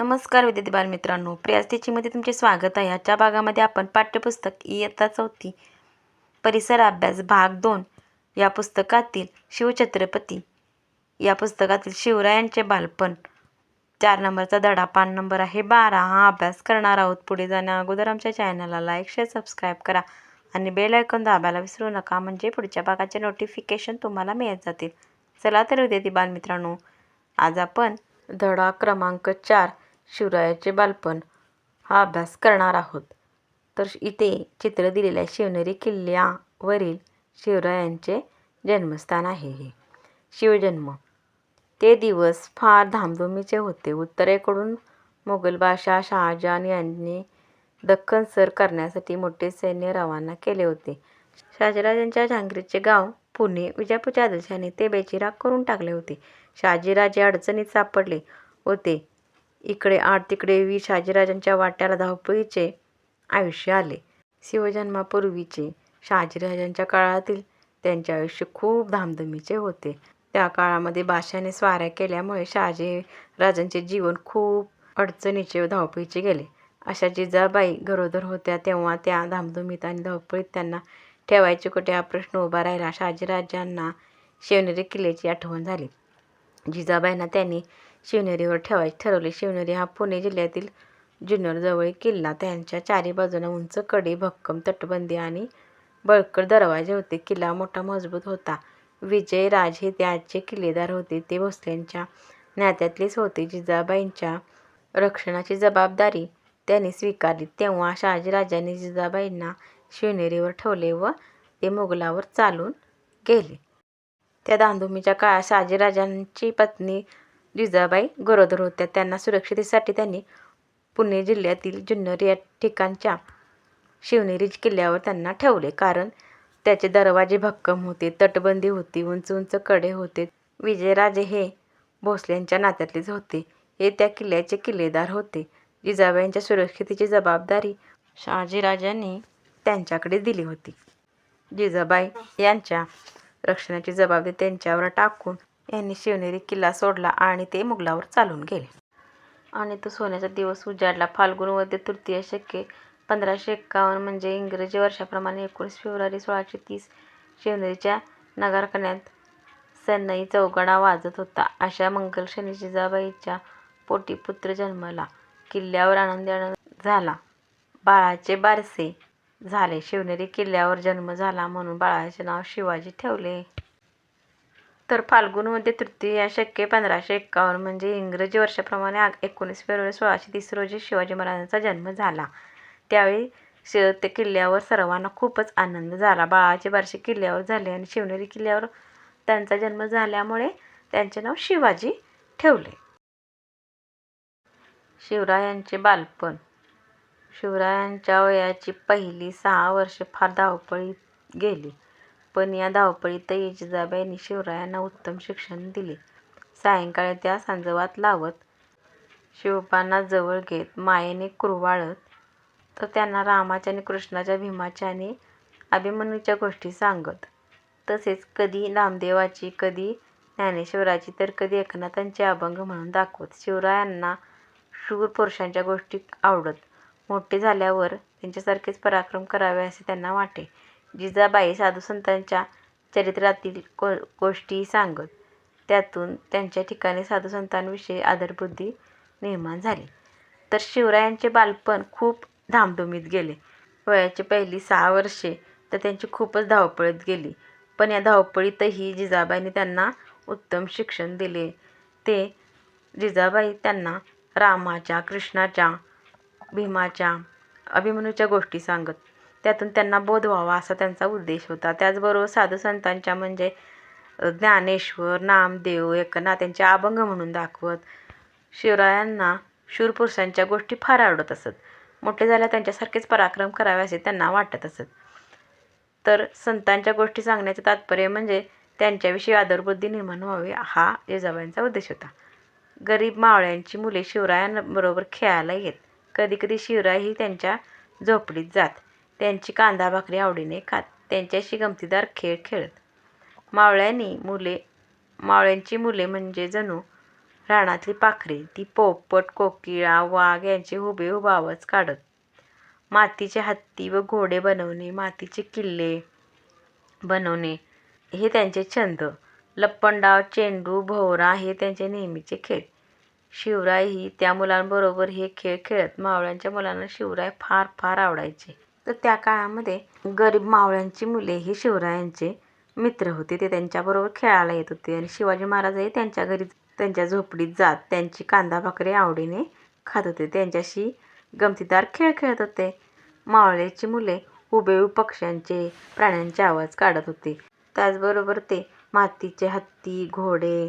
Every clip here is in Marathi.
नमस्कार विद्यार्थी बालमित्रांनो. प्रियाज टीचिंगमध्ये तुमचे स्वागत आहे. आजच्या भागामध्ये आपण पाठ्यपुस्तक इयत्ता चौथी परिसर अभ्यास भाग दोन या पुस्तकातील शिवछत्रपती या पुस्तकातील शिवरायांचे बालपण. चार नंबरचा धडा पान नंबर आहे बारा. हा अभ्यास करणार आहोत. पुढे जाण्या अगोदर आमच्या चॅनलला लाईक शेअर सबस्क्राईब करा आणि बेल आयकॉन दाबायला विसरू नका. म्हणजे पुढच्या भागाचे नोटिफिकेशन तुम्हाला मिळत जातील. चला तर विद्यार्थी बालमित्रांनो आज आपण धडा क्रमांक चार शिवरायाचे बालपण हा अभ्यास करणार आहोत. तर इथे चित्र दिलेल्या आहे शिवनेरी किल्ल्यावरील शिवरायांचे जन्मस्थान आहे हे. शिवजन्म. ते दिवस फार धामधुमीचे होते. उत्तरेकडून मोगल बादशाह शहाजहान यांनी दख्खन सर करण्यासाठी मोठे सैन्य रवाना केले होते. शहाजीराजांच्या जहांगीरचे गाव पुणे विजापूरच्या आदेशाने ते बेचिराग करून टाकले होते. शहाजीराजे अडचणीत सापडले होते. इकडे आड तिकडे वी शहाजीराजांच्या वाट्याला धावपळीचे आयुष्य आले. शिवजन्मापूर्वीचे शहाजीराजांच्या काळातील त्यांचे आयुष्य खूप धामधुमीचे होते. त्या काळामध्ये बादशाने स्वाऱ्या केल्यामुळे शहाजीराजांचे जीवन खूप अडचणीचे धावपळीचे गेले. अशा जिजाबाई गरोदर होत्या तेव्हा त्या धामधुमीत आणि धावपळीत त्यांना ठेवायचे कुठे हा प्रश्न उभा राहिला. शहाजीराजांना शिवनेरी किल्ल्याची आठवण झाली. जिजाबाईंना त्यांनी शिवनेरीवर ठेवायचे ठरवले. शिवनेरी हा पुणे जिल्ह्यातील जुन्नरजवळील किल्ला. त्यांच्या चारी बाजूने उंच कडी भक्कम तटबंदी आणि बळकट दरवाजे होते. किल्ला मोठा मजबूत होता. विजयराज हे त्याचे किल्लेदार होते. ते भोसल्यांच्या नात्यातलेच होते. जिजाबाईंच्या रक्षणाची जबाबदारी त्यांनी स्वीकारली. तेव्हा शहाजीराजांनी जिजाबाईंना शिवनेरीवर ठेवले व ते मोगलावर चालून गेले. त्या दांधुमीच्या काळात शहाजीराजांची पत्नी जिजाबाई गरोदर होत्या. त्यांना सुरक्षितेसाठी त्यांनी पुणे जिल्ह्यातील जुन्नर या ठिकाणच्या शिवनेरी किल्ल्यावर त्यांना ठेवले. कारण त्याचे दरवाजे भक्कम होते तटबंदी होती उंच उंच कडे होते. विजयराजे हे भोसल्यांच्या नात्यातलेच होते. हे त्या किल्ल्याचे किल्लेदार होते. जिजाबाईंच्या सुरक्षितेची जबाबदारी शहाजीराजांनी त्यांच्याकडे दिली होती. जिजाबाई यांच्या रक्षणाची जबाबदारी त्यांच्यावर टाकून यांनी शिवनेरी किल्ला सोडला आणि ते मुघलावर चालून गेले. आणि तो सोन्याचा दिवस उजाडला. फाल्गुन वद्य तृतीय शके पंधराशे एक्कावन्न म्हणजे इंग्रजी वर्षाप्रमाणे एकोणीस फेब्रुवारी सोळाशे तीस शिवनेरीच्या नगारखान्यात सन्नई चौघडा वाजत होता. अशा मंगलशनी जिजाबाईच्या पोटी पुत्र जन्मला किल्ल्यावर आनंदी आनंद झाला. बाळाचे बारसे झाले. शिवनेरी किल्ल्यावर जन्म झाला म्हणून बाळाचे नाव शिवाजी ठेवले. तर फाल्गुनमध्ये तृतीय शके पंधराशे एक्कावन्न म्हणजे इंग्रजी वर्षाप्रमाणे एकोणीस फेब्रुवारी सोळाशे तीस रोजी शिवाजी महाराजांचा जन्म झाला. त्यावेळी श ते किल्ल्यावर सर्वांना खूपच आनंद झाला. बाळाचे बारसे किल्ल्यावर झाले आणि शिवनेरी किल्ल्यावर त्यांचा जन्म झाल्यामुळे त्यांचे नाव शिवाजी ठेवले. शिवरायांचे बालपण. शिवरायांच्या वयाची पहिली सहा वर्षे फार धावपळीत गेली. पण या धावपळीतही जिजाबाईंनी शिवरायांना उत्तम शिक्षण दिले. सायंकाळी त्या सांजवात लावत शिवपांना जवळ घेत मायेने कुरवाळत तर त्यांना रामाच्या आणि कृष्णाच्या भीमाच्या आणि अभिमन्यूच्या गोष्टी सांगत. तसेच कधी नामदेवाची कधी ज्ञानेश्वराची तर कधी एकनाथांचे अभंग म्हणून दाखवत. शिवरायांना शूर पुरुषांच्या गोष्टी आवडत. मोठे झाल्यावर त्यांच्यासारखेच पराक्रम करावे असे त्यांना वाटे. जिजाबाई साधुसंतांच्या चरित्रातील को गोष्टी सांगत त्यातून त्यांच्या ठिकाणी साधुसंतांविषयी आदरबुद्धी निर्माण झाली. तर शिवरायांचे बालपण खूप धामधुमीत गेले. वयाची पहिली सहा वर्षे तर त्यांची खूपच धावपळीत गेली. पण या धावपळीतही जिजाबाईंनी त्यांना उत्तम शिक्षण दिले. ते जिजाबाई त्यांना रामाच्या कृष्णाच्या भीमाच्या अभिमन्यूच्या गोष्टी सांगत. त्यातून त्यांना बोध व्हावा असा त्यांचा उद्देश होता. त्याचबरोबर साधू संतांच्या म्हणजे ज्ञानेश्वर नामदेव एकनाथ यांचे अभंग म्हणून दाखवत शिवरायांना शूरपुरुषांच्या गोष्टी फार आवडत असत. मोठे झाल्या त्यांच्यासारखेच पराक्रम करावे असे त्यांना वाटत असत. तर संतांच्या गोष्टी सांगण्याचे तात्पर्य म्हणजे त्यांच्याविषयी आदरबुद्धी निर्माण व्हावी हा जिजाबाईंचा उद्देश होता. गरीब मावळ्यांची मुले शिवरायांबरोबर खेळायला येत. कधीकधी शिवराय ही त्यांच्या झोपडीत जात. त्यांची कांदा भाकरी आवडीने खात त्यांच्याशी गमतीदार खेळ खेळत मावळ्यांनी मुले मावळ्यांची मुले म्हणजे जणू रानातली पाखरे ती पोपट कोकिळा वाघ यांचे हुबेहूब आवाज काढत. मातीचे हत्ती व घोडे बनवणे मातीचे किल्ले बनवणे हे त्यांचे छंद. लपंडाव चेंडू भोवरा हे त्यांचे नेहमीचे खेळ. शिवरायही त्या मुलांबरोबर हे खेळ खेळत. मावळ्यांच्या मुलांना शिवराय फार फार आवडायचे. तर त्या काळामध्ये गरीब मावळ्यांची मुले ही शिवरायांचे मित्र होते. ते त्यांच्याबरोबर खेळायला येत होते आणि शिवाजी महाराजही त्यांच्या घरी त्यांच्या झोपडीत जात त्यांची कांदा भाकरी आवडीने खात होते. त्यांच्याशी गमतीदार खेळ खेळत होते. मावळ्याची मुले हुबेहूब पक्ष्यांचे, प्राण्यांचे आवाज काढत होते. त्याचबरोबर ते मातीचे हत्ती, घोडे,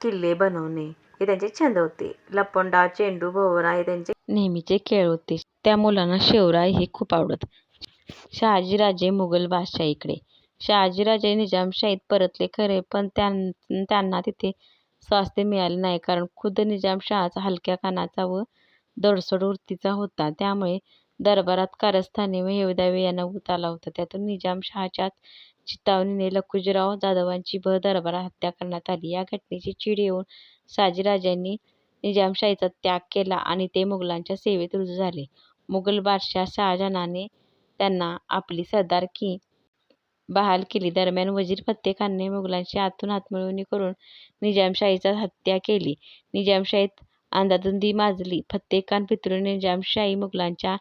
किल्ले बनवणे हे त्यांचे छंद होते. लपंडाव, चेंडू, भोवरा हे त्यांचे नेहमीचे खेळ होते. त्या मुलांना शेवराय हे खूप आवडत. शहाजीराजे मुघल बादशाहीकडे शहाजीराजे निजामशाहीत परतले खरे पण त्यां त्यांना तिथे स्वास्थ्य मिळाले नाही. कारण खुद्द निजामशहाचा हलक्या कानाचा व दडसड वृत्तीचा होता. त्यामुळे दरबारात कारस्थाने व हेवेदावे यांना उत आला होता. त्यातून निजामशहाच्याच चितावणीने लखुजीराव जाधवांची भर दरबारात हत्या करण्यात आली. या घटनेची चीड येऊन शहाजीराजांनी निजामशाहीचा त्याग केला आणि ते मुघलांच्या सेवेत रुजू झाले. मुघल बादशाह शहाजहानाने त्यांना आपली सरदारकी बहाल केली. दरम्यान वजीर फत्तेखानने मुघलांशी आतून हातमिळवणी करून निजामशाहीचा हत्या केली. निजामशाहीत अंधाधुंदी माजली. फत्तेखान पितृने निजामशाही मुघलांच्या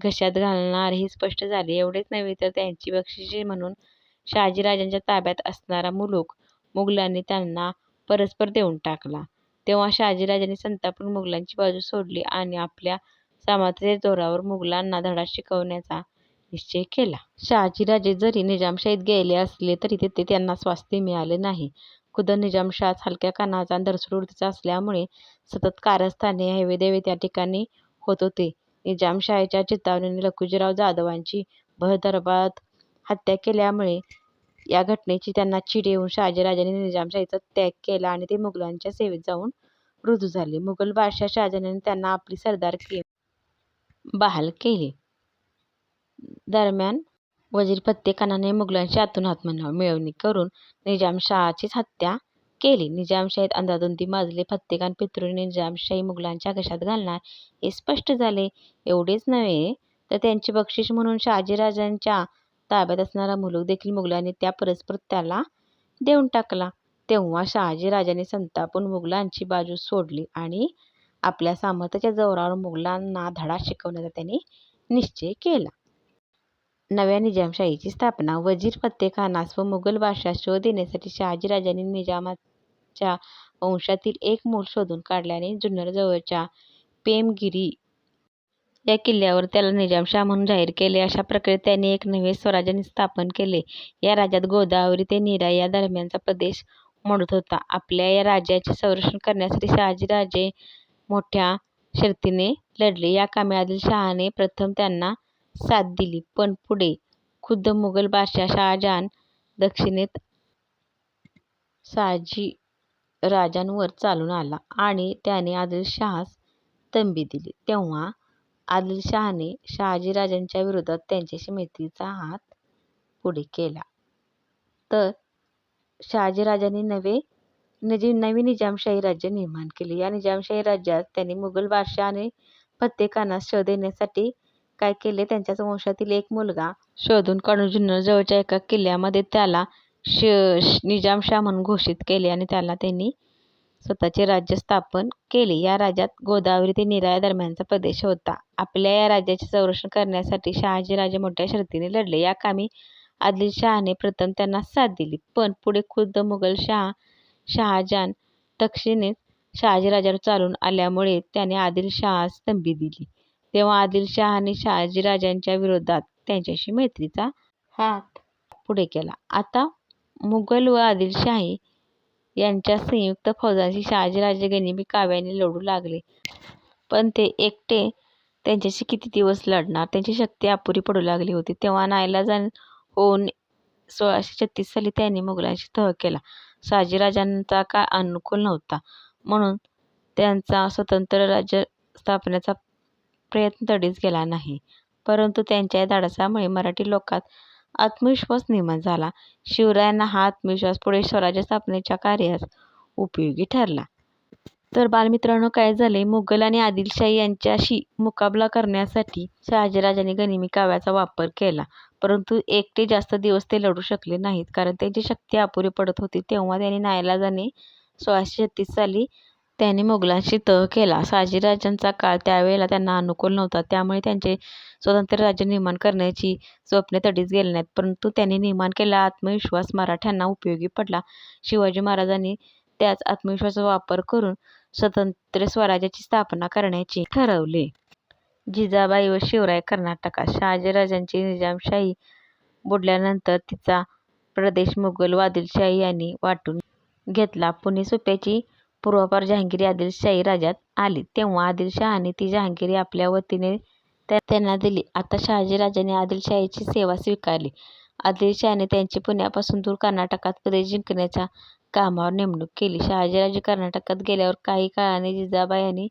घशात घालणार हे स्पष्ट झाले. एवढेच नव्हे तर त्यांची बक्षिसे म्हणून शहाजीराजांच्या ताब्यात असणारा मुलूख मुघलांनी त्यांना परस्पर देऊन टाकला. तेव्हा शहाजीराजांनी संतापून मुघलांची बाजू सोडली आणि आपल्या सामर्थ्याच्या जोरावर मुघलांना धडा शिकवण्याचा निश्चय केला. शहाजीराजे जरी निजामशाहीत गेले असले तरी तेथे त्यांना स्वास्थ्य मिळाले नाही. खुद्द निजामशाहच हलक्या कानाचा आणि वृत्तीचा असल्यामुळे सतत कारस्थाने, हेवेदावे त्या ठिकाणी होत होते. निजामशाहीच्या चेतावणीने लखुजीराव जाधवांची भर हत्या केल्यामुळे या घटनेची त्यांना चीड येऊन शहाजीराजांनी निजामशाहीचा त्याग केला आणि ते मुघलांच्या सेवेत जाऊन रुजू झाले. मुघल बादशाह शहाजहानने त्यांना आपली सरदारकी बहाल केली. दरम्यान वजीर फत्तेखानाने मुघलांशी आतून मिळवणी करून निजामशहाचीच हत्या केली. निजामशाहीत अंधाधुंदी माजली. फत्तेखान पितृने निजामशाही मुघलांच्या घशात घालणार हे स्पष्ट झाले. एवढेच नव्हे तर त्यांची बक्षीस म्हणून शहाजीराजांच्या ताब्यात असणारा मुलूख देखील मुघलांनी त्या परस्पर त्याला देऊन टाकला. तेव्हा शहाजीराजाने संतापून मुघलांची बाजू सोडली आणि आपल्या सामर्थ्याच्या जोरावर मुघलांना धडा शिकवण्याचा त्यांनी निश्चय केला. नव्या निजामशाहीची स्थापना वजीर फत्तेखानास व मुघल भाषा शोध देण्यासाठी शहाजीराजांनी निजामाच्या वंशातील एक मूल शोधून काढल्याने जुन्नर जवळच्या पेमगिरी या किल्ल्यावर त्याला निजामशाह म्हणून जाहीर केले. अशा प्रकारे त्यांनी एक नवे स्वराज्य स्थापन केले. या राज्यात गोदावरी ते नीरा या दरम्यानचा प्रदेश मोडत होता. आपल्या या राज्याचे संरक्षण करण्यासाठी शहाजीराजे मोठ्या शर्तीने लढले. या कामे आदिलशहाने प्रथम त्यांना साथ दिली पण पुढे खुद्द मुघल बादशाह शहाजहान दक्षिणेत शहाजीराजांवर चालून आला आणि त्याने आदिलशहास तंबी दिली. तेव्हा आदिलशहाने शहाजीराजांच्या विरोधात त्यांच्याशी मैत्रीचा हात पुढे केला. तर शहाजीराजांनी नवे निजामशाही राज्य निर्माण केले. या निजामशाही राज्यात त्यांनी मुघल बादशाह प्रत्येकांना शह देण्यासाठी काय केले त्यांच्याच वंशातील एक मुलगा शोधून काढून जवळच्या एका किल्ल्यामध्ये त्याला श निजामशाह म्हणून घोषित केले आणि त्याला त्यांनी स्वतःचे राज्य स्थापन केले. या राज्यात गोदावरी ते निराया दरम्यानचा प्रदेश होता. आपल्या या राज्याचे संरक्षण करण्यासाठी शहाजीराजे मोठ्या शर्तीने लढले. या कामी आदिलशहाने प्रथम त्यांना साथ दिली पण पुढे खुद्द मुघलशाह शहाजहान दक्षिणेत शहाजीराजांवर चालून आल्यामुळे त्याने आदिलशहास तंबी दिली. तेव्हा आदिलशहाने शहाजीराजांच्या विरोधात त्यांच्याशी मैत्रीचा हात पुढे केला. आता मुघल व आदिलशाही यांच्या संयुक्त फौजांशी शहाजीराजे गनिमी काव्याने लढू लागले. पण ते एकटे त्यांच्याशी किती दिवस लढणार? त्यांची शक्ती अपुरी पडू लागली होती. तेव्हा नाईलाजाने होऊन सोळाशे छत्तीस साली त्यांनी मुघलांशी तह केला. शाजीराजांचा काळ अनुकूल नव्हता म्हणून त्यांचा स्वतंत्र राज्य स्थापण्याचा प्रयत्न तडीस गेला नाही. परंतु त्यांच्या या धाडसामुळे मराठी लोकात आत्मविश्वास निर्माण झाला. शिवरायांना हा आत्मविश्वास पुढे स्वराज्य स्थापनेच्या कार्यास उपयोगी ठरला. तर बालमित्रांनो काय झाले मुघल आणि आदिलशाही यांच्याशी मुकाबला करण्यासाठी शहाजीराजांनी गनिमी काव्याचा वापर केला परंतु एकटे जास्त दिवस ते लढू शकले नाहीत. कारण त्यांची शक्ती अपुरी पडत होती. तेव्हा त्यांनी नाईलाजाने सोळाशे छत्तीस साली त्यांनी मुघलांशी तह केला. शहाजीराजांचा काळ त्यावेळेला त्यांना अनुकूल नव्हता. त्यामुळे त्यांचे स्वतंत्र राज्य निर्माण करण्याची स्वप्ने तडीच गेली नाहीत. परंतु त्यांनी निर्माण केलेला आत्मविश्वास मराठ्यांना उपयोगी पडला. शिवाजी महाराजांनी त्याच आत्मविश्वासाचा वापर करून स्वतंत्र स्वराज्याची स्थापना करण्याचे ठरवले. जिजाबाई व शिवराय कर्नाटकात. शहाजीराजांची निजामशाही बुडल्यानंतर तिचा प्रदेश मुघल व आदिलशाही यांनी वाटून घेतला. पुणे सुप्याची पूर्वापार जहांगीर आदिलशाही राज्यात आली. तेव्हा आदिलशहाने ती जहांगीर आपल्या वतीने त्यांना दिली. आता शहाजीराजांनी आदिलशाहीची सेवा स्वीकारली. आदिलशहाने त्यांची पुण्यापासून दूर कर्नाटकात प्रदेश जिंकण्याच्या कामावर नेमणूक केली. शहाजीराजे कर्नाटकात गेल्यावर काही काळाने जिजाबाई आणि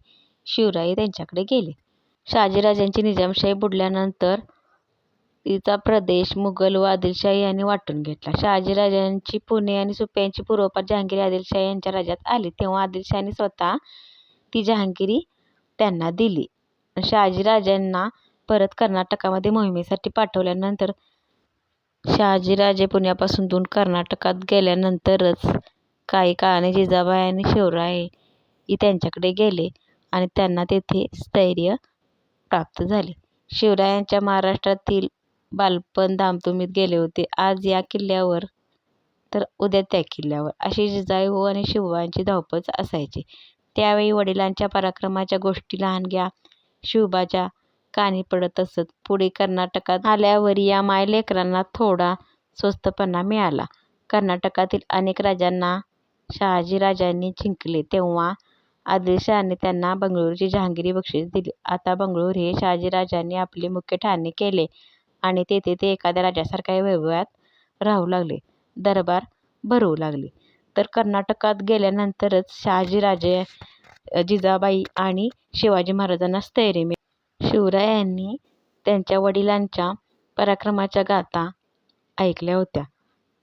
शिवराय त्यांच्याकडे गेले. शहाजीराजांची निजामशाही बुडल्यानंतर तिचा प्रदेश मुघल व आदिलशाही यांनी वाटून घेतला. शहाजीराजांची पुणे आणि सुप्यांची पूर्वपार जहांगीर आदिलशाही यांच्या राज्यात आली. तेव्हा आदिलशाहीने स्वतः ती जहांगीरी त्यांना दिली. शहाजीराजांना परत कर्नाटकामध्ये मोहिमेसाठी पाठवल्यानंतर शहाजीराजे पुण्यापासून दूर कर्नाटकात गेल्यानंतरच काही काळाने जिजाबाई आणि शिवराय त्यांच्याकडे गेले आणि त्यांना तेथे स्थैर्य प्राप्त झाले. शिवरायांच्या महाराष्ट्रातील बालपण धामधुमीत गेले होते. आज या किल्ल्यावर तर उद्या त्या किल्ल्यावर अशी जिजाऊ आणि शिवबांची धावपळ असायची. त्यावेळी वडिलांच्या पराक्रमाच्या गोष्टी लहानग्या शिवबाच्या कानी पडत असत. पुढे कर्नाटकात आल्यावर या मायलेकरांना थोडा स्वस्थपणा मिळाला. कर्नाटकातील अनेक राजांना शहाजीराजांनी जिंकले. तेव्हा आदिलशहाने त्यांना बंगळुरूची जहांगीरी बक्षीस दिली. आता बंगळूर हे शहाजीराजांनी आपले मुख्य ठाणे केले आणि तेथे ते एखाद्या राजासारख्या वैभवात राहू लागले. दरबार भरवू लागले. तर कर्नाटकात गेल्यानंतरच शहाजीराजे जिजाबाई आणि शिवाजी महाराजांना स्थैर्य मिळाले. शिवरायांनी त्यांच्या वडिलांच्या पराक्रमाच्या गाथा ऐकल्या होत्या.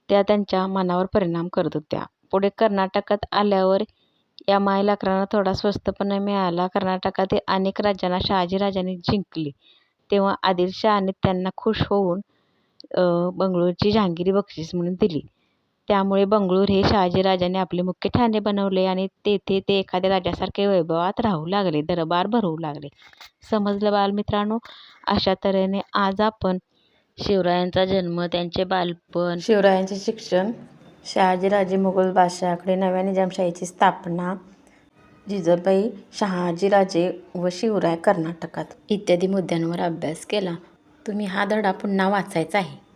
त्या त्यांच्या मनावर परिणाम करत होत्या. पुढे कर्नाटकात आल्यावर या मायलाकरांना थोडा स्वस्तपणा मिळाला. कर्नाटकातील अनेक राज्यांना शहाजीराजांनी जिंकले. तेव्हा आदिलशहाने त्यांना खुश होऊन बंगळूरची जहांगीरी बक्षीस म्हणून दिली. त्यामुळे बंगळूर हे शहाजीराजाने आपले मुख्य ठाणे बनवले आणि तेथे ते एखाद्या राजासारखे वैभवात राहू लागले दरबार भरवू लागले. समजलं बालमित्रांनो? अशा तऱ्हेने आज आपण शिवरायांचा जन्म त्यांचे बालपण शिवरायांचे शिक्षण शहाजीराजे मुघल बादशहाकडे नव्या निजामशाहीची स्थापना जिजाबाई शहाजीराजे व शिवराय कर्नाटकात इत्यादी मुद्द्यांवर अभ्यास केला. तुम्ही हा धडा पुन्हा वाचायचा आहे.